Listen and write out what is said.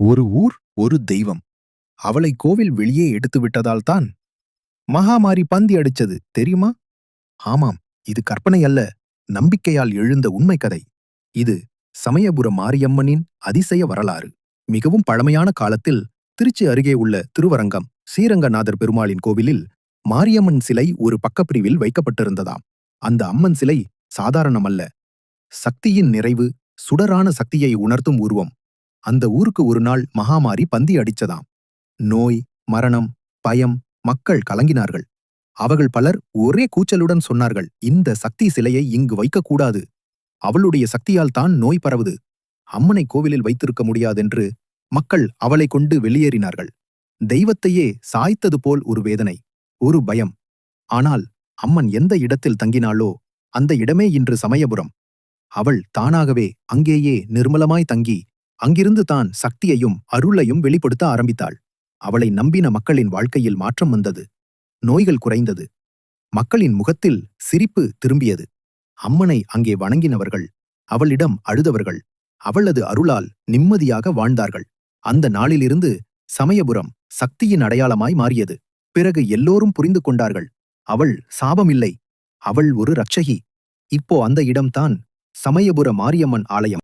ஒரு ஊர் ஒரு தெய்வம். அவளை கோவில் வெளியே எடுத்து விட்டதால்தான் மகாமாரி பந்தி அடிச்சது தெரியுமா? ஆமாம் இது கற்பனை அல்ல நம்பிக்கையால் எழுந்த உண்மை கதை இது சமயபுர மாரியம்மனின் அதிசய வரலாறு. மிகவும் பழமையான காலத்தில் திருச்சி அருகே உள்ள திருவரங்கம் ஸ்ரீரங்கநாதர் பெருமாளின் கோவிலில் மாரியம்மன் சிலை ஒரு பக்கப்பிரிவில் வைக்கப்பட்டிருந்ததாம். அந்த அம்மன் சிலை சாதாரணமல்ல. சக்தியின் நிறைவு சுடரான சக்தியை உணர்த்தும் உருவம். அந்த ஊருக்கு ஒரு நாள் மகாமாரி பந்தி அடிச்சதாம். நோய் மரணம் பயம் மக்கள் கலங்கினார்கள். அவர்கள் பலர் ஒரே கூச்சலுடன் சொன்னார்கள் இந்த சக்தி சிலையை இங்கு வைக்கக்கூடாது அவளுடைய சக்தியால் தான் நோய் பரவுது. அம்மனை கோவிலில் வைத்திருக்க முடியாதென்று மக்கள் அவளை கொண்டு வெளியேறினார்கள். தெய்வத்தையே சாய்த்தது போல் ஒரு வேதனை ஒரு பயம். ஆனால் அம்மன் எந்த இடத்தில் தங்கினாளோ அந்த இடமே இன்று சமயபுரம். அவள் தானாகவே அங்கேயே நிர்மலமாய் தங்கி அங்கிருந்து தான் சக்தியையும் அருளையும் வெளிப்படுத்த ஆரம்பித்தாள். அவளை நம்பின மக்களின் வாழ்க்கையில் மாற்றம் வந்தது. நோய்கள் குறைந்தது. மக்களின் முகத்தில் சிரிப்பு திரும்பியது. அம்மனை அங்கே வணங்கினவர்கள் அவளிடம் அழுதவர்கள் அவளது அருளால் நிம்மதியாக வாழ்ந்தார்கள். அந்த நாளிலிருந்து சமயபுரம் சக்தியின் அடையாளமாய் மாறியது. பிறகு எல்லோரும் புரிந்து கொண்டார்கள். அவள் சாபமில்லை. அவள் ஒரு ரட்சகி இப்போ அந்த இடம்தான் சமயபுர மாரியம்மன் ஆலயம்.